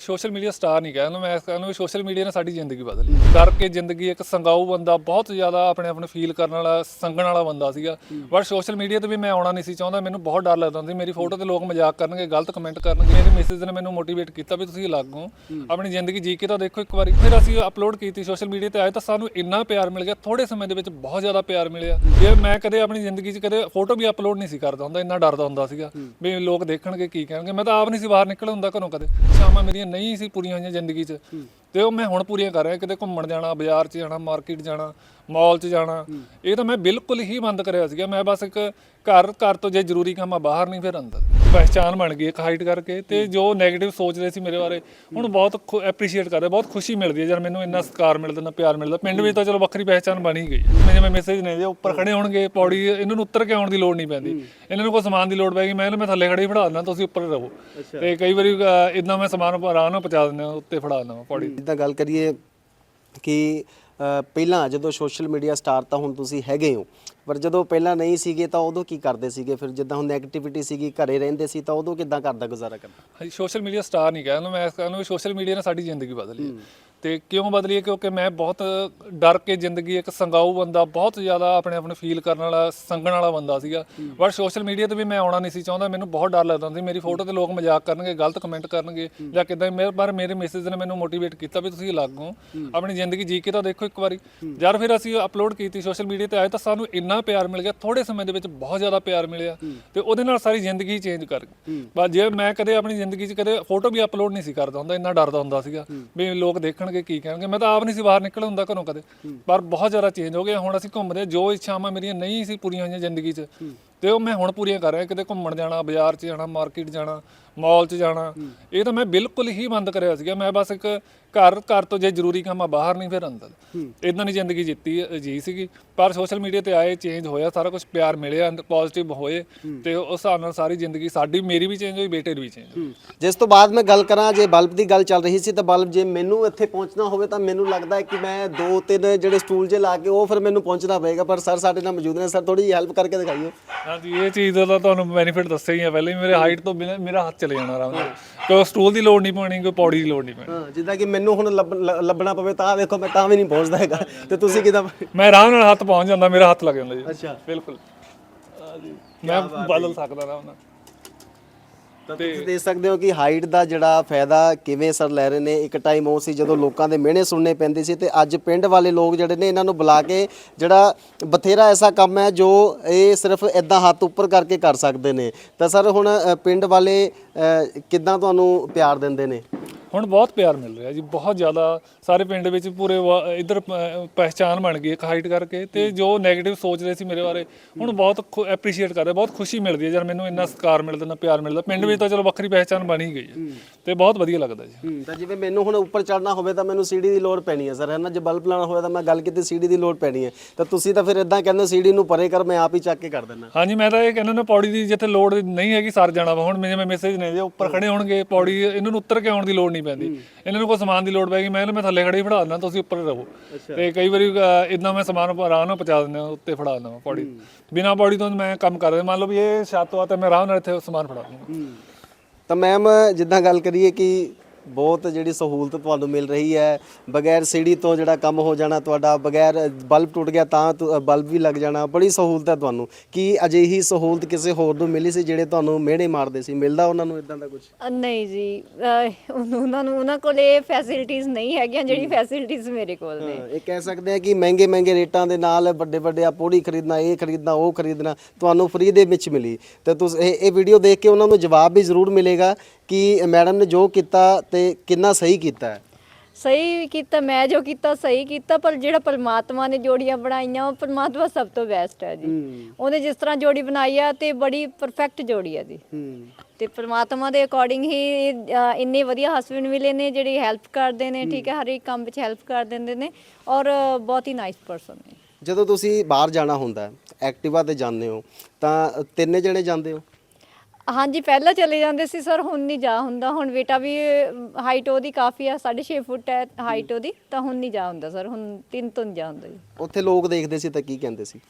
Social media star ਨਹੀਂ ਕਹਿੰਦਾ ਮੈਂ ਕਹਿੰਦਾ ਵੀ ਸੋਸ਼ਲ ਮੀਡੀਆ ਨੇ ਸਾਡੀ ਜ਼ਿੰਦਗੀ ਬਦਲੀ ਡਰ ਕੇ ਜ਼ਿੰਦਗੀ ਇੱਕ ਸੰਗਾਊ ਬੰਦਾ ਬਹੁਤ ਜ਼ਿਆਦਾ ਆਪਣੇ ਆਪ ਨੂੰ ਫੀਲ ਕਰਨ ਵਾਲਾ ਸੰਗਣ ਵਾਲਾ ਬੰਦਾ ਸੀਗਾ। ਬਟ ਸੋਸ਼ਲ ਮੀਡੀਆ ਤੇ ਵੀ ਮੈਂ ਆਉਣਾ ਨਹੀਂ ਸੀ ਚਾਹੁੰਦਾ ਮੈਨੂੰ ਬਹੁਤ ਡਰ ਲੱਗਦਾ ਸੀ। ਮੇਰੀ ਫੋਟੋ ਤੇ ਲੋਕ ਮਜ਼ਾਕ ਕਰਨਗੇ ਗਲਤ ਕਮੈਂਟ ਕਰਨਗੇ। ਮੇਰੀ ਮਿਸਿਸ ਨੇ ਮੈਨੂੰ ਮੋਟੀਵੇਟ ਕੀਤਾ ਵੀ ਤੁਸੀਂ ਅਲੱਗ ਹੋ ਆਪਣੀ ਜ਼ਿੰਦਗੀ ਜੀ ਕੇ ਤਾਂ ਦੇਖੋ ਇੱਕ ਵਾਰੀ। ਫਿਰ ਅਸੀਂ ਅਪਲੋਡ ਕੀਤੀ ਸੋਸ਼ਲ ਮੀਡੀਆ ਤੇ ਆਏ ਤਾਂ ਸਾਨੂੰ ਇੰਨਾ ਪਿਆਰ ਮਿਲ ਗਿਆ। ਥੋੜੇ ਸਮੇਂ ਦੇ ਵਿੱਚ ਬਹੁਤ ਜ਼ਿਆਦਾ ਪਿਆਰ ਮਿਲਿਆ। ਜੇ ਮੈਂ ਕਦੇ ਆਪਣੀ ਜ਼ਿੰਦਗੀ 'ਚ ਕਦੇ ਫੋਟੋ ਵੀ ਅਪਲੋਡ ਨਹੀਂ ਸੀ ਕਰਦਾ ਹੁੰਦਾ ਇੰਨਾ ਡਰਦਾ ਹੁੰਦਾ ਸੀਗਾ ਵੀ ਲੋਕ ਦੇਖਣਗੇ ਕੀ ਕਹਿਣਗੇ। ਮੈਂ ਤਾਂ ਆਪ ਨਹੀਂ ਸੀ ਬਾਹਰ ਨਿਕਲ ਹੁੰਦਾ ਘਰੋਂ ਕਦੇ। ਸ਼ਾਮਾਂ ਮੇਰੀਆਂ ਨਹੀਂ ਸੀ ਪੂਰੀਆਂ ਹੋਈਆਂ ਜ਼ਿੰਦਗੀ 'ਚ। ਤੇ ਉਹ ਮੈਂ ਹੁਣ ਪੂਰੀਆਂ ਕਰ ਰਿਹਾ ਕਿਤੇ ਘੁੰਮਣ ਜਾਣਾ ਬਾਜ਼ਾਰ 'ਚ ਜਾਣਾ ਮਾਰਕੀਟ ਜਾਣਾ ਮਾਲ 'ਚ ਜਾਣਾ। ਇਹ ਤਾਂ ਮੈਂ ਬਿਲਕੁਲ ਹੀ ਬੰਦ ਕਰਿਆ ਸੀਗਾ। ਮੈਂ ਬਸ ਇੱਕ ਘਰ ਘਰ ਤੋਂ ਜੇ ਜ਼ਰੂਰੀ ਕੰਮ ਆ ਬਾਹਰ ਨਹੀਂ ਫਿਰ ਅੰਦਰ। ਪਹਿਚਾਨ ਬਣ ਗਈ ਇੱਕ ਹਾਈਟ ਕਰਕੇ ਤੇ ਜੋ। 네ਗੇਟਿਵ ਸੋਚਦੇ ਸੀ ਮੇਰੇ ਬਾਰੇ ਹੁਣ ਬਹੁਤ ਐਪਰੀਸ਼ੀਏਟ ਕਰਦੇ ਬਹੁਤ ਖੁਸ਼ੀ ਮਿਲਦੀ ਹੈ ਜਦ ਮੈਨੂੰ ਇੰਨਾ ਸਤਿਕਾਰ ਮਿਲਦਾ ਨਾ ਪਿਆਰ ਮਿਲਦਾ। ਪਿੰਡ ਵਿੱਚ ਤਾਂ ਚਲੋ ਵੱਖਰੀ ਪਹਿਚਾਨ ਬਣ ਹੀ ਗਈ ਮੈਂ ਜਿਵੇਂ ਮੈਸੇਜ ਨੇ ਜੇ ਉੱਪਰ ਖੜੇ ਹੋਣਗੇ ਪੌੜੀ ਇਹਨਾਂ ਨੂੰ ਉੱਤਰ ਕੇ ਆਉਣ ਦੀ ਲੋੜ ਨਹੀਂ ਪੈਂਦੀ। ਇਹਨਾਂ ਨੂੰ ਕੋਈ ਸਮਾਨ ਦੀ ਲੋੜ ਪੈਗੀ ਮੈਂ ਇਹਨੂੰ ਮੈਂ ਥੱਲੇ ਖੜੇ ਫੜਾ ਦਿੰਦਾ ਤੁਸੀਂ ਉੱਪਰ ਰਹੋ। ਤੇ ਕਈ ਵਾਰੀ ਇਦਾਂ ਮੈਂ ਸਮਾਨ ਆਰਾਮ ਨਾਲ ਪਹੁੰਚਾ ਦਿੰਦਾ ਉੱਤੇ ਫੜਾ ਦਿੰਦਾ ਪੌੜੀ। ਜਿੱਦਾਂ ਗੱਲ ਕਰੀਏ ਕਿ ਪਹਿਲਾਂ ਜਦੋਂ ਸੋਸ਼ਲ ਮੀਡੀਆ ਸਟਾਰ ਤਾਂ ਹੁਣ ਤੁਸੀਂ ਹੈਗੇ ਹੋ। ਪਰ ਜਦੋਂ ਪਹਿਲਾਂ ਨਹੀਂ ਸੀਗੇ ਤਾਂ ਉਦੋਂ ਕੀ ਕਰਦੇ ਸੀਗੇ? ਫਿਰ ਜਿੱਦਾਂ ਹੁਣ ਨੈਗੇਟਿਵਿਟੀ ਸੀਗੀ ਘਰੇ ਰਹਿੰਦੇ ਸੀ ਤਾਂ ਉਦੋਂ ਕਿੱਦਾਂ ਕਰਦਾ ਗੁਜ਼ਾਰਾ ਕਰਦਾ ਹਾਂਜੀ ਸੋਸ਼ਲ ਮੀਡੀਆ ਸਟਾਰ ਨਹੀਂ ਕਹਿੰਦਾ ਮੈਂ ਕਹਿੰਦਾ ਵੀ ਸੋਸ਼ਲ ਮੀਡੀਆ ਨੇ ਸਾਡੀ ਜ਼ਿੰਦਗੀ ਬਦਲੀ ਹੈ। ਤੇ ਕਿਉਂ ਬਦਲੀ ਹੈ? ਕਿਉਂਕਿ ਮੈਂ ਬਹੁਤ ਡਰ ਕੇ ਜ਼ਿੰਦਗੀ ਇੱਕ ਸੰਗਾਊ ਬੰਦਾ ਬਹੁਤ ਜ਼ਿਆਦਾ ਆਪਣੇ ਆਪ ਨੂੰ ਫੀਲ ਕਰਨ ਵਾਲਾ ਸੰਗਣ ਵਾਲਾ ਬੰਦਾ ਸੀਗਾ। ਬਟ ਸੋਸ਼ਲ ਮੀਡੀਆ ਤੇ ਵੀ ਮੈਂ ਆਉਣਾ ਨਹੀਂ ਸੀ ਚਾਹੁੰਦਾ ਮੈਨੂੰ ਬਹੁਤ ਡਰ ਲੱਗਦਾ ਸੀ। ਮੇਰੀ ਫੋਟੋ ਤੇ ਲੋਕ ਮਜ਼ਾਕ ਕਰਨਗੇ ਗਲਤ ਕਮੈਂਟ ਕਰਨਗੇ ਜਾਂ ਕਿਦਾਂ ਮੇਰੇ ਪਰ ਮੇਰੇ ਮੈਸੇਜ ਨੇ ਮੈਨੂੰ ਮੋਟੀਵੇਟ ਕੀਤਾ ਵੀ ਤੁਸੀਂ ਅਲੱਗ ਹੋ ਆਪਣੀ ਜ਼ਿੰਦਗੀ ਜੀ ਕੇ ਤਾਂ ਦੇਖੋ ਇੱਕ ਵਾਰੀ। ਜਦ ਫਿਰ ਅਸੀਂ ਅਪਲੋਡ ਕੀਤੀ ਸੋਸ਼ਲ ਮੀਡੀਆ ਤੇ ਆਏ ਤਾਂ ਸਾਨੂੰ ਇੰਨਾ ਪਿਆਰ ਮਿਲ ਗਿਆ ਥੋੜੇ ਸਮੇਂ ਦੇ ਵਿੱਚ ਬਹੁਤ ਜ਼ਿਆਦਾ ਪਿਆਰ ਮਿਲਿਆ ਤੇ ਉਹਦੇ ਨਾਲ ਸਾਰੀ ਜ਼ਿੰਦਗੀ ਚੇਂਜ ਕਰ ਗਈ। ਬਸ ਜੇ ਮੈਂ ਕਦੇ ਆਪਣੀ ਜ਼ਿੰਦਗੀ 'ਚ ਕਦੇ ਫੋਟੋ ਵੀ ਅਪਲੋਡ ਨਹੀਂ ਸੀ ਕਰਦਾ ਹੁੰਦਾ ਇੰਨਾ ਡਰਦਾ ਹੁੰਦਾ ਸੀਗਾ ਵੀ ਲੋਕ ਦੇਖਣਗੇ ਕੀ ਕਹਿਣਗੇ। ਮੈਂ ਤਾਂ ਆਪ ਨਹੀਂ ਸੀ ਬਾਹਰ ਨਿਕਲ ਹੁੰਦਾ ਘਰੋਂ ਕਦੇ। ਪਰ ਬਹੁਤ ਜ਼ਿਆਦਾ ਚੇਂਜ ਹੋ ਗਿਆ। ਹੁਣ ਅਸੀਂ ਘੁੰਮਦੇ ਜੋ ਇੱਛਾਵਾਂ ਮੇਰੀਆਂ ਨਹੀਂ ਸੀ ਪੂਰੀਆਂ ਹੋਈਆਂ ਜ਼ਿੰਦਗੀ 'ਚ ਤੇ ਉਹ ਮੈਂ ਹੁਣ ਪੂਰੀਆਂ ਕਰ ਰਿਹਾ। ਕਿਤੇ ਘੁੰਮਣ ਜਾਣਾ ਬਾਜ਼ਾਰ 'ਚ ਜਾਣਾ ਮਾਰਕੀਟ ਜਾਣਾ ਮਾਲ 'ਚ ਜਾਣਾ। ਇਹ ਤਾਂ ਮੈਂ ਬਿਲਕੁਲ ਹੀ ਬੰਦ ਕਰਿਆ ਸੀਗਾ। ਮੈਂ ਬਸ ਇੱਕ ਘਰ ਘਰ ਤੋਂ ਜੇ ਜ਼ਰੂਰੀ ਕੰਮ ਆ ਬਾਹਰ ਨਹੀਂ ਫਿਰ ਅੰਦਰ। ਇਦਾਂ ਦੀ ਜ਼ਿੰਦਗੀ ਜਿੱਤੀ ਜੀ ਸੀਗੀ। ਪਰ ਸੋਸ਼ਲ ਮੀਡੀਆ ਤੇ ਆਏ ਚੇਂਜ ਹੋਇਆ ਸਾਰਾ ਕੁਝ ਪਿਆਰ ਮਿਲਿਆ ਪੋਜ਼ਿਟਿਵ ਹੋਏ। ਤੇ ਉਸ ਹਿਸਾਬ ਨਾਲ ਸਾਰੀ ਜ਼ਿੰਦਗੀ ਸਾਡੀ ਮੇਰੀ ਵੀ ਚੇਂਜ ਹੋਈ ਬੇਟੇ ਦੀ ਵੀ ਚੇਂਜ ਹੋਈ। ਜਿਸ ਤੋਂ ਬਾਅਦ ਮੈਂ ਗੱਲ ਕਰਾਂ ਜੇ ਬਲਬ ਦੀ ਗੱਲ ਚੱਲ ਰਹੀ ਸੀ ਤਾਂ ਬਲਬ ਜੇ ਮੈਨੂੰ ਇੱਥੇ ਪਹੁੰਚਣਾ ਹੋਵੇ ਤਾਂ ਮੈਨੂੰ ਲੱਗਦਾ ਹੈ ਕਿ ਮੈਂ ਦੋ ਤਿੰਨ ਜਿਹੜੇ ਸਟੂਲ ਜੇ ਲਾ ਕੇ ਉਹ ਫਿਰ ਮੈਨੂੰ ਪਹੁੰਚਣਾ ਪਏਗਾ। ਪਰ ਸਰ ਸਾਡੇ ਨਾਲ ਮੌਜੂਦ ਨੇ ਸਰ ਥੋੜੀ ਜਿਹੀ ਹੈਲਪ ਕਰਕੇ ਦਿਖਾਈਓ। ਹਾਂਜੀ ਇਹ ਚੀਜ਼ ਦਾ ਤੁਹਾਨੂੰ ਬੈਨੀਫਿਟ ਦੱਸਿਆ ਹੀ ਆ। ਪਹਿਲੇ ਮੇਰੇ ਹਾਈਟ ਤੋਂ ਬਿਨਾਂ ਮੇਰਾ ਹੱਥ ਚਲੇ ਜਾਣਾ ਆਰਾਮ ਨਾਲ। ਕੋਈ ਸਟੂਲ ਦੀ ਲੋੜ ਨਹੀਂ ਪੈਣੀ ਕੋਈ ਪੌੜੀ ਦੀ ਲੋੜ ਨਹੀਂ ਪੈਣੀ। ਹਾਂ ਜਿੱਦਾਂ ਕਿ ਮੈਨੂੰ ਹੁਣ ਲੱਭ- ਲ- ਲੱਭਣਾ ਪਵੇ ਤਾਂ ਵੇਖੋ ਮੈਂ ਤਾਂ ਵੀ ਨਹੀਂ ਪਹੁੰਚਦਾ ਹੈਗਾ। ਤੇ ਤੁਸੀਂ ਕਿਦਾਂ ਮੈਂ ਆਰਾਮ ਨਾਲ ਹੱਥ ਪਹੁੰਚ ਜਾਂਦਾ ਮੇਰਾ ਹੱਥ ਲੱਗ ਜਾਂਦਾ ਜੀ। ਅੱਛਾ। ਬਿਲਕੁਲ। ਮੈਂ ਬਦਲ ਸਕਦਾ ਆਰਾਮ ਨਾਲ। ਤਾਂ ਤੁਸੀਂ ਦੇਖ ਸਕਦੇ ਹੋ ਕਿ ਹਾਈਟ ਦਾ ਜਿਹੜਾ ਫਾਇਦਾ ਕਿਵੇਂ ਸਰ ਲੈ ਰਹੇ ਨੇ। ਇੱਕ ਟਾਈਮ ਉਹ ਸੀ ਜਦੋਂ ਲੋਕਾਂ ਦੇ ਮਿਹਣੇ ਸੁਣਨੇ ਪੈਂਦੇ ਸੀ ਤੇ ਅੱਜ ਪਿੰਡ ਵਾਲੇ ਲੋਕ ਜਿਹੜੇ ਨੇ ਇਹਨਾਂ ਨੂੰ ਬੁਲਾ ਕੇ ਜਿਹੜਾ ਬਥੇਰਾ ਐਸਾ ਕੰਮ ਹੈ ਜੋ ਇਹ ਸਿਰਫ ਇਦਾਂ ਹੱਥ ਉੱਪਰ ਕਰਕੇ ਕਰ ਸਕਦੇ ਨੇ। ਤਾਂ ਸਰ ਹੁਣ ਅ, ਪਿੰਡ ਵਾਲੇ ਅ, ਕਿੱਦਾਂ ਤੁਹਾਨੂੰ ਪਿਆਰ ਦਿੰਦੇ ਨੇ? ਹੁਣ ਬਹੁਤ ਪਿਆਰ ਮਿਲ ਰਿਹਾ ਜੀ ਬਹੁਤ ਜ਼ਿਆਦਾ। ਸਾਰੇ ਪਿੰਡ ਵਿੱਚ ਪੂਰੇ ਵਾ- ਇੱਧਰ ਪ- ਪਹਿਚਾਨ ਬਣ ਗਈ ਇੱਕ ਹਾਈਟ ਕਰਕੇ ਤੇ ਜੋ 네ਗੇਟਿਵ ਸੋਚਦੇ ਸੀ ਮੇਰੇ ਬਾਰੇ ਹੁਣ ਬਹੁਤ ਐਪਰੀਸ਼ੀਏਟ ਕਰਦੇ ਬਹੁਤ ਖੁਸ਼ੀ ਮਿਲਦੀ ਹੈ ਜਦ ਮੈਨੂੰ ਇੰਨਾ ਸਤਿਕਾਰ ਮਿਲਦਾ ਨਾ ਪਿਆਰ ਮਿਲਦਾ। ਪਿੰਡ ਵਿੱਚ ਤਾਂ ਚਲੋ ਵੱਖਰੀ ਪਹਿਚਾਨ ਬਣ ਹੀ ਗਈ ਹੈ ਤੇ ਬਹੁਤ ਵਧੀਆ ਲੱਗਦਾ ਜੀ। ਤਾਂ ਜਿਵੇਂ ਮੈਨੂੰ ਹੁਣ ਉੱਪਰ ਚੜਨਾ ਹੋਵੇ ਤਾਂ ਮੈਨੂੰ ਸੀੜੀ ਦੀ ਲੋੜ ਪੈਣੀ ਹੈ ਸਰ ਹੈ ਨਾ? ਜੇ ਬਲਬ ਲਾਉਣਾ ਹੋਵੇ ਤਾਂ ਮੈਂ ਗੱਲ ਕੀਤੀ ਸੀੜੀ ਦੀ ਲੋੜ ਪੈਣੀ ਹੈ। ਤਾਂ ਤੁਸੀਂ ਤਾਂ ਫਿਰ ਇਦਾਂ ਕਹਿੰਦੇ ਸੀੜੀ ਨੂੰ ਪਰੇ ਕਰ ਮੈਂ ਆਪ ਹੀ ਚੱਕ ਕੇ ਕਰ ਦਿੰਦਾ। ਹਾਂਜੀ ਮੈਂ ਤਾਂ ਇਹ ਕਹਿੰਦਾ ਨਾ ਪੌੜੀ ਦੀ ਜਿੱਥੇ ਲੋੜ ਨਹੀਂ ਹੈਗੀ ਸਰ ਜਾਣਾ ਵਾ। ਹੁਣ ਜਿਵੇਂ ਮੈਸੇਜ ਨੇ ਜੇ ਉੱਪਰ ਖੜੇ ਹੋਣਗੇ ਪੌੜੀ ਇਹਨਾਂ ਨੂੰ ਉੱਤਰ ਕੇ ਆਉਣ ਦੀ ਲੋੜ ਨਹੀਂ ਪੈਂਦੀ। ਇਹਨਾਂ ਨੂੰ ਕੋਈ ਸਮਾਨ ਦੀ ਲੋੜ ਪੈਗੀ ਮੈਂ ਇਹਨੂੰ ਮੈਂ ਥੱਲੇ ਖੜੇ ਹੀ ਫੜਾ ਦਿੰਦਾ ਤੁਸੀਂ ਉੱਪਰ ਰਹੋ। ਤੇ ਕਈ ਵਾਰੀ ਇਦਾਂ ਮੈਂ ਸਮਾਨ ਆਰਾਮ ਨਾਲ ਪਹੁੰਚਾ ਦਿੰਦਾ ਉੱਤੇ ਫੜਾ ਦਿੰਦਾ ਪੌੜੀ ਬਿਨਾ ਪੌੜੀ ਤੋਂ ਮੈਂ ਕੰਮ ਕਰਦਾ ਮੰਨ ਲਓ ਵੀ ਇਹ ਛੱਤ ਆ ਤੇ ਮੈਂ ਆਰਾਮ ਨਾਲ ਇੱਥੇ ਸਮਾਨ ਫੜਾ ਦੂੰਗਾ ਤਾਂ ਮੈਮ ਜਿੱਦਾਂ ਗੱਲ ਕਰੀਏ ਕਿ ਬਹੁਤ ਜਿਹੜੀ ਸਹੂਲਤ ਤੁਹਾਨੂੰ ਮਿਲ ਰਹੀ ਹੈ। ਬਗੈਰ ਸੀੜੀ ਤੋਂ ਜਿਹੜਾ ਕੰਮ ਹੋ ਜਾਣਾ ਤੁਹਾਡਾ ਬਗੈਰ ਬਲਬ ਟੁੱਟ ਗਿਆ ਤਾਂ ਬਲਬ ਵੀ ਲੱਗ ਜਾਣਾ ਬੜੀ ਸਹੂਲਤ ਹੈ ਤੁਹਾਨੂੰ। ਕੀ ਅਜਿਹੀ ਸਹੂਲਤ ਕਿਸੇ ਹੋਰ ਨੂੰ ਮਿਲੀ ਸੀ ਜਿਹੜੇ ਤੁਹਾਨੂੰ ਮਿਹਣੇ ਮਾਰਦੇ ਸੀ? ਮਿਲਦਾ ਉਹਨਾਂ ਨੂੰ ਇਦਾਂ ਦਾ ਕੁਝ ਨਹੀਂ ਜੀ। ਉਹਨਾਂ ਨੂੰ ਉਹਨਾਂ ਕੋਲ ਇਹ ਫੈਸਿਲਿਟੀਆਂ ਨਹੀਂ ਹੈਗੀਆਂ ਜਿਹੜੀ ਫੈਸਿਲਿਟੀਆਂ ਮੇਰੇ ਕੋਲ ਨੇ। ਇਹ ਕਹਿ ਸਕਦੇ ਆ ਕਿ ਮਹਿੰਗੇ ਮਹਿੰਗੇ ਰੇਟਾਂ ਦੇ ਨਾਲ ਵੱਡੇ ਵੱਡੇ ਆ ਪੌੜੀ ਖਰੀਦਣਾ ਇਹ ਖਰੀਦਣਾ ਉਹ ਖਰੀਦਣਾ ਤੁਹਾਨੂੰ ਫ੍ਰੀ ਦੇ ਵਿੱਚ ਮਿਲੀ। ਤੇ ਤੁਸੀਂ ਇਹ ਵੀਡੀਓ ਦੇਖ ਕੇ ਉਹਨਾਂ ਨੂੰ ਜਵਾਬ ਵੀ ਜ਼ਰੂਰ ਮਿਲੇਗਾ। ਕਿ ਮੈਡਮ ਨੇ ਜੋ ਕੀਤਾ ਤੇ ਕਿੰਨਾ ਸਹੀ ਕੀਤਾ ਹੈ? ਸਹੀ ਕੀਤਾ ਮੈਂ ਜੋ ਕੀਤਾ ਸਹੀ ਕੀਤਾ ਪਰ ਜਿਹੜਾ ਪਰਮਾਤਮਾ ਨੇ ਜੋੜੀਆਂ ਬਣਾਈਆਂ ਉਹ ਪਰਮਾਤਮਾ ਸਭ ਤੋਂ ਬੈਸਟ ਹੈ ਜੀ। ਉਹਨੇ ਜਿਸ ਤਰ੍ਹਾਂ ਜੋੜੀ ਬਣਾਈ ਆ ਤੇ ਬੜੀ ਪਰਫੈਕਟ ਜੋੜੀ ਹੈ ਜੀ। ਤੇ ਪਰਮਾਤਮਾ ਦੇ ਅਕੋਰਡਿੰਗ ਹੀ ਇੰਨੇ ਵਧੀਆ ਹਸਬੰਡ ਮਿਲੇ ਨੇ ਜਿਹੜੇ ਹੈਲਪ ਕਰਦੇ ਨੇ ਠੀਕ ਹੈ ਹਰ ਇੱਕ ਕੰਮ ਵਿੱਚ ਹੈਲਪ ਕਰ ਦਿੰਦੇ ਨੇ ਔਰ ਬਹੁਤ ਹੀ ਨਾਈਸ ਪਰਸਨ ਨੇ। ਜਦੋਂ ਤੁਸੀਂ ਬਾਹਰ ਜਾਣਾ ਹੁੰਦਾ ਐਕਟਿਵਾ ਤੇ ਜਾਂਦੇ ਹੋ ਤਾਂ ਤਿੰਨੇ ਜਣੇ ਜਾਂਦੇ ਹੋ? ਹਾਂਜੀ ਪਹਿਲਾਂ ਚਲੇ ਜਾਂਦੇ ਸੀ ਸਰ ਹੁਣ ਨਹੀਂ ਜਾ ਹੁੰਦਾ। ਹੁਣ ਬੇਟਾ ਵੀ ਹਾਈਟ ਉਹਦੀ ਕਾਫੀ ਆ 6.5 ਫੁੱਟ ਹੈ ਹਾਈਟ ਉਹਦੀ ਤਾਂ ਹੁਣ ਨਹੀਂ ਜਾ ਹੁੰਦਾ ਸਰ ਹੁਣ ਤਿੰਨ ਤੋਂ ਨਹੀਂ ਜਾ ਹੁੰਦਾ ਜੀ। ਉੱਥੇ ਲੋਕ ਦੇਖਦੇ ਸੀ ਤਾਂ ਕੀ ਕਹਿੰਦੇ ਸੀ?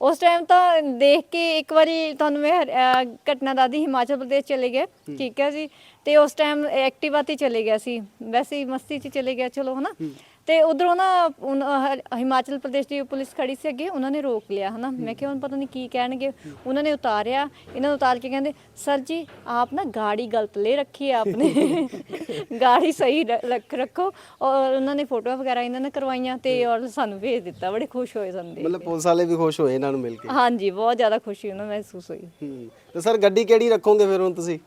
ਉਸ ਟਾਈਮ ਤਾਂ ਦੇਖ ਕੇ ਇੱਕ ਵਾਰੀ ਤੁਹਾਨੂੰ ਮੈਂ ਅਹ, ਘਟਨਾ ਦੱਸਦੀ ਹਿਮਾਚਲ ਪ੍ਰਦੇਸ਼ ਚਲੇ ਗਏ। ਠੀਕ ਹੈ ਜੀ। ਤੇ ਉਸ ਟਾਈਮ ਐਕਟਿਵਾ ਤੇ ਚਲੇ ਗਿਆ ਸੀ। ਵੈਸੇ ਹੀ ਮਸਤੀ 'ਚ ਚਲੇ ਗਿਆ ਚਲੋ ਹਨਾ। ਤੇ ਉਧਰੋਂ ਨਾ ਹਿਮਾਚਲ ਪ੍ਰਦੇਸ਼ ਦੀ ਪੁਲਿਸ ਖੜੀ ਸੀ ਅੱਗੇ ਉਹਨਾਂ ਨੇ ਰੋਕ ਲਿਆ ਹਨਾ? ਮੈਂ ਕਿਹਾ ਹੁਣ ਪਤਾ ਨਹੀਂ ਕੀ ਕਹਿਣਗੇ। ਉਹਨਾਂ ਨੇ ਉਤਾਰਿਆ ਇਹਨਾਂ ਨੂੰ ਉਤਾਰ ਕੇ ਕਹਿੰਦੇ ਸਰ ਜੀ ਆਪ ਨਾ ਗਾੜੀ ਗਲਤ ਲੈ ਰੱਖੀ ਹੈ ਆਪਨੇ। ਗਾੜੀ ਸਹੀ ਰੱਖ- ਰੱਖੋ। ਔਰ ਉਹਨਾਂ ਨੇ ਫੋਟੋਆਂ ਵਗੈਰਾ ਇਹਨਾਂ ਨੇ ਕਰਵਾਈਆਂ ਤੇ ਔਰ ਸਾਨੂੰ ਭੇਜ ਦਿੱਤਾ। ਬੜੇ ਖੁਸ਼ ਹੋਏ ਸਾਨੂੰ ਮਤਲਬ ਪੁਲਿਸ ਵਾਲੇ ਵੀ ਖੁਸ਼ ਹੋਏ ਇਹਨਾਂ ਨੂੰ ਮਿਲ ਕੇ? ਹਾਂਜੀ ਬਹੁਤ ਜ਼ਿਆਦਾ ਖੁਸ਼ੀ ਉਹਨਾਂ ਨੂੰ ਮਹਿਸੂਸ ਹੋਈ। ਤੇ ਸਰ ਗੱਡੀ ਕਿਹੜੀ ਰੱਖੋਗੇ ਫਿਰ ਹੁਣ ਤੁਸੀਂ?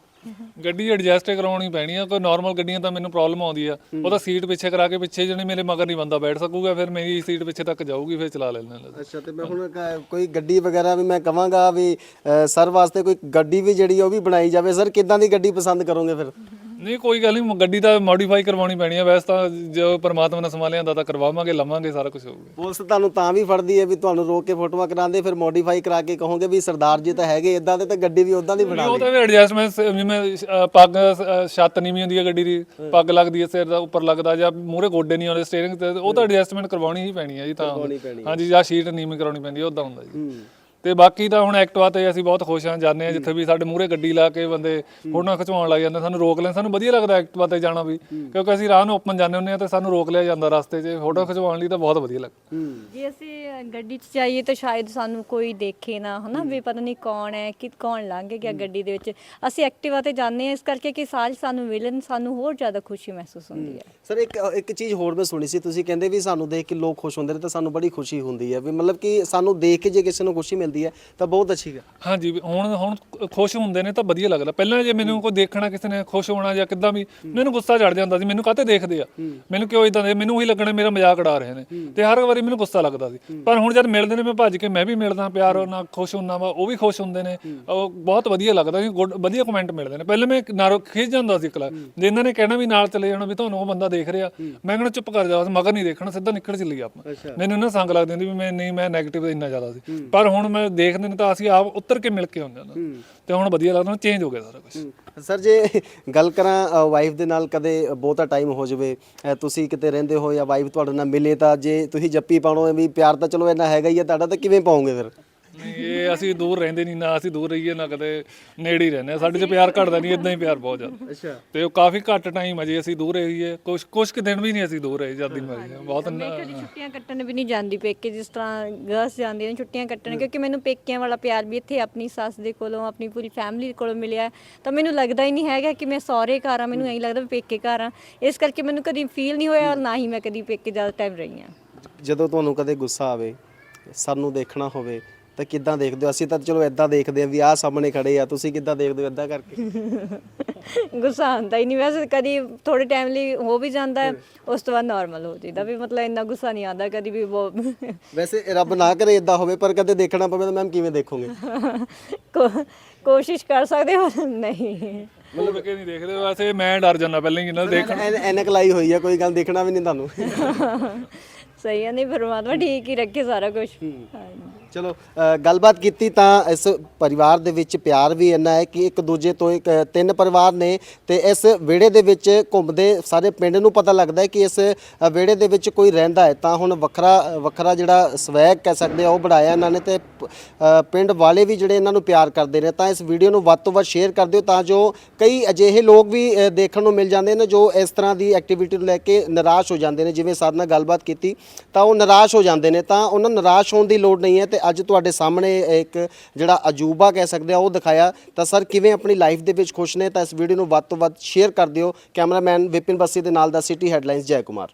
ਗੱਡੀ ਐਡਜਸਟ ਕਰਾਉਣੀ ਪੈਣੀ ਆ ਕੋਈ ਨਾਰਮਲ ਗੱਡੀਆਂ ਤਾਂ ਮੈਨੂੰ ਪ੍ਰੋਬਲਮ ਆਉਂਦੀ ਆ। ਉਹ ਤਾਂ ਸੀਟ ਪਿੱਛੇ ਕਰਾ ਕੇ ਪਿੱਛੇ ਜਣੇ ਮੇਰੇ ਮਗਰ ਨਹੀਂ ਬੰਦਾ ਬੈਠ ਸਕੂਗਾ ਫਿਰ ਮੇਰੀ ਸੀਟ ਪਿੱਛੇ ਤੱਕ ਜਾਊਗੀ ਫਿਰ ਚਲਾ ਲੈਣਾ ਅੱਛਾ ਤੇ ਮੈਂ ਹੁਣ ਕ- ਕੋਈ ਗੱਡੀ ਵਗੈਰਾ ਵੀ ਮੈਂ ਕਵਾਂਗਾ ਵੀ ਅ, ਸਰ ਵਾਸਤੇ ਕੋਈ ਗੱਡੀ ਵੀ ਜਿਹੜੀ ਉਹ ਵੀ ਬਣਾਈ ਜਾਵੇ। ਸਰ ਕਿੱਦਾਂ ਦੀ ਗੱਡੀ ਪਸੰਦ ਕਰੋਗੇ ਫਿਰ? ਨਹੀਂ ਕੋਈ ਗੱਲ ਨਹੀਂ ਗੱਡੀ ਤਾਂ ਮੋਡੀਫਾਈ ਕਰਵਾਉਣੀ ਪੈਣੀ ਆ ਵੈਸੇ ਤਾਂ ਜੋ ਪਰਮਾਤਮਾ ਨੇ ਸੰਭਾਲਿਆ ਹੁੰਦਾ ਤਾਂ ਕਰਵਾਵਾਂਗੇ ਲਵਾਂਗੇ ਸਾਰਾ ਕੁਝ ਹੋਊਗਾ। ਪੁਲਿਸ ਤੁਹਾਨੂੰ ਤਾਂ ਵੀ ਫੜਦੀ ਹੈ ਵੀ ਤੁਹਾਨੂੰ ਰੋਕ ਕੇ ਫੋਟੋਆਂ ਕਰਾਉਂਦੇ ਫਿਰ ਮੋਡੀਫਾਈ ਕਰਾ ਕੇ ਕਹੋਗੇ ਵੀ ਸਰਦਾਰ ਜੀ ਤਾਂ ਹੈਗੇ ਇਦਾਂ ਦੇ ਤਾਂ ਗੱਡੀ ਵੀ ਉਦਾਂ ਦੀ ਬਣਾ ਉਹ ਤਾਂ ਵੀ ਐਡਜਸਟਮੈਂਟ ਜਿਵੇਂ ਅ, ਪੱਗ ਅ, ਛੱਤ ਨੀਵੀਂ ਹੁੰਦੀ ਹੈ ਗੱਡੀ ਦੀ ਪੱਗ ਲੱਗਦੀ ਹੈ ਸਿਰ ਦਾ ਉੱਪਰ ਲੱਗਦਾ ਜਾਂ ਮੂਰੇ ਗੋਡੇ ਨਹੀਂ ਆਉਂਦੇ ਸਟੀਅਰਿੰਗ ਤੇ ਉਹ ਤਾਂ ਐਡਜਸਟਮੈਂਟ ਕਰਵਾਉਣੀ ਹੀ ਪੈਣੀ ਹੈ ਜੀ ਤਾਂ। ਹਾਂਜੀ ਜਾਂ ਸ਼ੀਟ ਨੀਵੀਂ ਕਰਾਉਣੀ ਪੈਂਦੀ ਹੈ ਉਦਾਂ ਹੁੰਦਾ ਜੀ। ਤੇ ਬਾਕੀ ਤਾਂ ਹੁਣ ਐਕਟਿਵਾ ਤੇ ਅਸੀਂ ਬਹੁਤ ਖੁਸ਼ ਹਾਂ ਜਾਂਦੇ ਹਾਂ ਜਿੱਥੇ ਵੀ ਸਾਡੇ ਮੂਹਰੇ ਗੱਡੀ ਲਾ ਕੇ ਬੰਦੇ ਫੋਟੋਆਂ ਖਿਚਵਾਉਣ ਲੱਗ ਜਾਂਦੇ ਸਾਨੂੰ ਰੋਕ ਲੈਣ ਸਾਨੂੰ ਵਧੀਆ ਲੱਗਦਾ ਐਕਟਿਵਾ ਤੇ ਜਾਣਾ ਵੀ। ਕਿਉਂਕਿ ਅਸੀਂ ਰਾਹ ਨੂੰ ਓਪਨ ਜਾਂਦੇ ਹੁੰਦੇ ਹਾਂ ਤੇ ਸਾਨੂੰ ਰੋਕ ਲਿਆ ਜਾਂਦਾ ਰਸਤੇ 'ਚ ਫੋਟੋ ਖਿਚਵਾਉਣ ਲਈ ਤਾਂ ਬਹੁਤ ਵਧੀਆ ਲੱਗਦਾ। ਜੇ ਅਸੀਂ ਗੱਡੀ 'ਚ ਜਾਈਏ ਤਾਂ ਸ਼ਾਇਦ ਸਾਨੂੰ ਕੋਈ ਦੇਖੇ ਨਾ ਹਨਾ ਵੀ ਪਤਾ ਨਹੀਂ ਕੌਣ ਹੈ ਕਿ ਕੌਣ ਲੰਘ ਗਿਆ ਗੱਡੀ ਦੇ ਵਿੱਚ। ਅਸੀਂ ਐਕਟਿਵਾ ਤੇ ਜਾਂਦੇ ਹਾਂ ਇਸ ਕਰਕੇ ਕਿ ਸਾਰੇ ਸਾਨੂੰ ਮਿਲਣ ਸਾਨੂੰ ਹੋਰ ਜ਼ਿਆਦਾ ਖੁਸ਼ੀ ਮਹਿਸੂਸ ਹੁੰਦੀ ਹੈ। ਸਰ ਇੱਕ ਇੱਕ ਚੀਜ਼ ਹੋਰ ਮੈਂ ਸੁਣੀ ਸੀ ਤੁਸੀਂ ਕਹਿੰਦੇ ਵੀ ਸਾਨੂੰ ਦੇਖ ਕੇ ਲੋਕ ਖੁਸ਼ ਹੁੰਦੇ ਨੇ ਤਾਂ ਸਾਨੂੰ ਬੜੀ ਖੁਸ਼ੀ ਹੁੰਦੀ ਹੈ ਵੀ ਮਤਲਬ ਕਿ ਸਾਨੂੰ ਦੇਖ ਕੇ ਜੇ ਕਿਸੇ ਨੂੰ ਖੁਸ਼ੀ ਮਿਲਦੀ ਹੈ ਤਾਂ ਬਹੁਤ ਅੱਛੀ ਗੱਲ। ਹਾਂਜੀ ਵੀ ਹੁਣ ਹੁਣ ਖੁਸ਼ ਹੁੰਦੇ ਨੇ ਤਾਂ ਵਧੀਆ ਲੱਗਦਾ। ਪਹਿਲਾਂ ਜੇ ਮੈਨੂੰ ਕੋਈ ਦੇਖਣਾ ਕਿਸੇ ਨੇ ਖੁਸ਼ ਹੋਣਾ ਜਾਂ ਕਿੱਦਾਂ ਵੀ ਮੈਨੂੰ ਗੁੱਸਾ ਚੜ ਜਾਂਦਾ ਸੀ ਮੈਨੂੰ ਕਾਹਤੇ ਦੇਖਦੇ ਆ? ਮੈਨੂੰ ਕਿਉਂ ਇਦਾਂ ਦੇ? ਮੈਨੂੰ ਉਹੀ ਲੱਗਣਾ ਮੇਰਾ ਮਜ਼ਾਕ ਉਡਾ ਰਹੇ ਨੇ। ਤੇ ਹਰ ਵਾਰੀ ਮੈਨੂੰ ਗੁੱਸਾ ਲੱਗਦਾ ਸੀ। ਪਰ ਹੁਣ ਜਦ ਮਿਲਦੇ ਨੇ ਮੈਂ ਭੱਜ ਕੇ ਮੈਂ ਵੀ ਮਿਲਦਾ ਪਿਆਰ ਨਾਲ ਖੁਸ਼ ਹੁੰਨਾ ਵਾ ਉਹ ਵੀ ਖੁਸ਼ ਹੁੰਦੇ ਨੇ। ਉਹ ਬਹੁਤ ਵਧੀਆ ਲੱਗਦਾ ਗੁੱਡ- ਵਧੀਆ ਕਮੈਂਟ ਮਿਲਦੇ ਨੇ। ਪਹਿਲਾਂ ਮੈਂ ਨਾਰੋ ਖਿੱਚ ਜਾਂਦਾ ਸੀ ਇਕਲਾ। ਜੇ ਇਹਨਾਂ ਨੇ ਕਹਿਣਾ ਵੀ ਨਾਲ ਚਲੇ ਜਾਣਾ ਵੀ ਤੁਹਾਨੂੰ ਉਹ ਬੰਦਾ ਦੇਖ ਰਿਹਾ ਮੈਂ ਕਹਿਣਾ ਚੁੱਪ ਕਰ ਜਾ ਮਗਰ ਨਹੀਂ ਦੇਖਣਾ ਸਿੱਧਾ ਨਿਕਲ ਚੱਲੀ ਆਪਾਂ। ਮੈਨੂੰ ਇਹਨਾਂ ਸੰਗ ਲੱਗਦੀ ਹੁੰਦੀ ਵੀ ਮੈਂ ਨਹੀਂ ਮੈਂ 네ਗੇਟਿਵ ਇੰਨਾ ਜ਼ਿਆਦਾ ਸੀ। ਪਰ ਹੁਣ ਮੈਂ ਦੇਖਦੇ ਨੇ ਤਾਂ ਅਸੀਂ ਆਪ ਉੱਤਰ ਕੇ ਮਿਲ ਕੇ ਹੁੰਦੇ ਨਾ। ਤੇ ਹੁਣ ਵਧੀਆ ਲੱਗਦਾ ਚੇਂਜ ਹੋ ਗਿਆ ਸਾਰਾ ਕੁਝ ਸਰ ਜੇ ਗੱਲ ਕਰਾਂ ਵਾਈਫ ਦੇ ਨਾਲ ਕਦੇ ਬਹੁਤਾ ਟਾਈਮ ਹੋ ਜਾਵੇ ਤੁਸੀਂ ਕਿਤੇ ਰਹਿੰਦੇ ਹੋ ਜਾਂ ਵਾਈਫ ਤੁਹਾਡੇ ਨਾਲ ਮਿਲੇ ਤਾਂ ਜੇ ਤੁਸੀਂ ਜੱਪੀ ਪਾਉਣੋ ਵੀ ਪਿਆਰ ਤਾਂ ਚਲੋ ਇੰਨਾ ਹੈਗਾ ਹੀ ਆ ਤੁਹਾਡਾ ਤਾਂ ਕਿਵੇਂ ਪਾਉਂਗੇ ਫਿਰ? ਨਹੀਂ ਇਹ ਅਸੀਂ ਦੂਰ ਰਹਿੰਦੇ ਨਹੀਂ ਨਾ ਅਸੀਂ ਦੂਰ ਰਹੀਏ ਨਾ ਕਦੇ ਨੇੜੇ ਹੀ ਰਹਿੰਦੇ ਹਾਂ। ਸਾਡੇ 'ਚ ਪਿਆਰ ਘਟਦਾ ਨਹੀਂ ਇਦਾਂ ਹੀ ਪਿਆਰ ਬਹੁਤ ਜ਼ਿਆਦਾ। ਅੱਛਾ। ਤੇ ਉਹ ਕਾਫੀ ਘੱਟ ਟਾਈਮ ਅਜੇ ਅਸੀਂ ਦੂਰ ਰਹੀਏ। ਕੁਝ ਕੁਝ ਕੁ ਦਿਨ ਵੀ ਨਹੀਂ ਅਸੀਂ ਦੂਰ ਰਹੇ ਜਦ ਮਰਜ਼ੀ ਆ। ਬਹੁਤ ਮੈਂ ਕਦੀ ਛੁੱਟੀਆਂ ਕੱਟਣ ਵੀ ਨਹੀਂ ਜਾਂਦੀ ਪੇਕੇ ਜਿਸ ਤਰ੍ਹਾਂ ਗਰਲਸ ਜਾਂਦੀਆਂ ਨੇ ਛੁੱਟੀਆਂ ਕੱਟਣ ਕਿਉਂਕਿ ਮੈਨੂੰ ਪੇਕਿਆਂ ਵਾਲਾ ਪਿਆਰ ਵੀ ਇੱਥੇ ਆਪਣੀ ਸੱਸ ਦੇ ਕੋਲੋਂ ਆਪਣੀ ਪੂਰੀ ਫੈਮਿਲੀ ਕੋਲੋਂ ਮਿਲਿਆ ਹੈ। ਤਾਂ ਮੈਨੂੰ ਲੱਗਦਾ ਹੀ ਨਹੀਂ ਹੈਗਾ ਕਿ ਮੈਂ ਸਹੁਰੇ ਘਰ ਆ ਮੈਨੂੰ ਐਂ ਲੱਗਦਾ ਵੀ ਪੇਕੇ ਘਰ ਆ ਇਸ ਕਰਕੇ ਮੈਨੂੰ ਕਦੀ ਫੀਲ ਨਹੀਂ ਹੋਇਆ ਔਰ ਨਾ ਹੀ ਮੈਂ ਕਦੀ ਪੇਕੇ ਜ਼ਿਆਦਾ ਟਾਈਮ ਰਹੀ ਹਾਂ। ਜਦੋਂ ਤੁਹਾਨੂੰ ਕਦੇ ਗੁੱਸਾ ਆਵੇ ਸਾਨੂੰ ਦੇਖਣਾ ਹੋਵੇ ਤਾਂ ਕਿੱਦਾਂ ਦੇਖਦੇ ਹੋ? ਅਸੀਂ ਤਾਂ ਚਲੋ ਇਦਾਂ ਦੇਖਦੇ ਆ ਵੀ ਆਹ ਸਾਹਮਣੇ ਖੜੇ ਆ। ਤੁਸੀਂ ਕਿੱਦਾਂ ਦੇਖਦੇ ਹੋ ਇਦਾਂ ਕਰਕੇ? ਗੁੱਸਾ ਆਉਂਦਾ ਹੀ ਨਹੀਂ। ਵੈਸੇ ਕਦੀ ਥੋੜੇ ਟਾਈਮ ਲਈ ਹੋ ਵੀ ਜਾਂਦਾ ਹੈ ਉਸ ਤੋਂ ਬਾਅਦ ਨਾਰਮਲ ਹੋ ਜਾਂਦਾ ਵੀ ਮਤਲਬ ਇੰਨਾ ਗੁੱਸਾ ਨਹੀਂ ਆਉਂਦਾ ਕਦੀ ਵੀ ਬਹੁਤ। ਵੈਸੇ ਰੱਬ ਨਾ ਕਰੇ ਇਦਾਂ ਹੋਵੇ ਪਰ ਕਦੇ ਦੇਖਣਾ ਪਵੇ ਤਾਂ ਮੈਮ ਕਿਵੇਂ ਦੇਖੋਗੇ? ਕੋ- ਕੋਸ਼ਿਸ਼ ਕਰ ਸਕਦੇ ਹੋ ਨਹੀਂ। ਮੁੜ ਕੇ ਨਹੀਂ ਦੇਖਦੇ ਵੈਸੇ ਮੈਂ ਡਰ ਜਾਂਦਾ ਪਹਿਲਾਂ ਹੀ ਇਹਨਾਂ ਦੇਖ ਐਨ- ਐਨਕ ਲਾਈ ਹੋਈ ਆ ਕੋਈ ਗੱਲ ਦੇਖਣਾ ਵੀ ਨਹੀਂ ਤੁਹਾਨੂੰ। ਸਹੀ ਹੈ ਨਹੀਂ ਪਰਮਾਤਮਾ ਠੀਕ ਹੀ ਰੱਖੇ ਸਾਰਾ ਕੁਝ ਹਾਂਜੀ ਚਲੋ ਅ, ਗੱਲਬਾਤ ਕੀਤੀ ਤਾਂ ਇਸ ਪਰਿਵਾਰ ਦੇ ਵਿੱਚ ਪਿਆਰ ਵੀ ਇੰਨਾ ਹੈ ਕਿ ਇੱਕ ਦੂਜੇ ਤੋਂ ਇੱਕ ਤਿੰਨ ਪਰਿਵਾਰ ਨੇ ਤੇ ਇਸ ਵਿਹੜੇ ਦੇ ਵਿੱਚ ਘੁੰਮਦੇ ਸਾਰੇ ਪਿੰਡ ਨੂੰ ਪਤਾ ਲੱਗਦਾ ਹੈ ਕਿ ਇਸ ਅ, ਵਿਹੜੇ ਦੇ ਵਿੱਚ ਕੋਈ ਰਹਿੰਦਾ ਹੈ। ਤਾਂ ਹੁਣ ਵੱਖਰਾ ਵੱਖਰਾ ਜਿਹੜਾ ਸਵੈਗ ਕਹਿ ਸਕਦੇ ਆ ਉਹ ਬਣਾਇਆ ਇਹਨਾਂ ਨੇ ਤੇ ਪ- ਅ, ਪਿੰਡ ਵਾਲੇ ਵੀ ਜਿਹੜੇ ਇਹਨਾਂ ਨੂੰ ਪਿਆਰ ਕਰਦੇ ਨੇ। ਤਾਂ ਇਸ ਵੀਡੀਓ ਨੂੰ ਵੱਧ ਤੋਂ ਵੱਧ ਸ਼ੇਅਰ ਕਰ ਦਿਓ ਤਾਂ ਜੋ ਕਈ ਅਜਿਹੇ ਲੋਕ ਵੀ ਅ, ਦੇਖਣ ਨੂੰ ਮਿਲ ਜਾਂਦੇ ਨੇ ਜੋ ਇਸ ਤਰ੍ਹਾਂ ਦੀ ਐਕਟੀਵਿਟੀ ਨੂੰ ਲੈ ਕੇ ਨਿਰਾਸ਼ ਹੋ ਜਾਂਦੇ ਨੇ। ਜਿਵੇਂ ਸਾਡੇ ਨਾਲ ਗੱਲਬਾਤ ਕੀਤੀ ਤਾਂ ਉਹ ਨਿਰਾਸ਼ ਹੋ ਜਾਂਦੇ ਨੇ। ਤਾਂ ਉਹਨਾਂ ਨੂੰ ਨਿਰਾਸ਼ ਹੋਣ ਦੀ ਲੋੜ ਨਹੀਂ ਹੈ ਤੇ ਅੱਜ ਤੁਹਾਡੇ ਸਾਹਮਣੇ ਇੱਕ ਜਿਹੜਾ ਅਜੂਬਾ ਕਹਿ ਸਕਦੇ ਆ, ਉਹ ਦਿਖਾਇਆ। ਤਾਂ ਸਰ, ਕਿਵੇਂ ਆਪਣੀ ਲਾਈਫ ਦੇ ਵਿੱਚ ਖੁਸ਼ ਨੇ? ਤਾਂ ਇਸ ਵੀਡੀਓ ਨੂੰ ਵੱਧ ਤੋਂ ਵੱਧ ਸ਼ੇਅਰ ਕਰ ਦਿਓ। ਕੈਮਰਾਮੈਨ ਵਿਪਿਨ ਬੱਸੀ ਦੇ ਨਾਲ ਦਾ ਸਿਟੀ ਹੈਡਲਾਈਨਸ ਜੈ ਕੁਮਾਰ।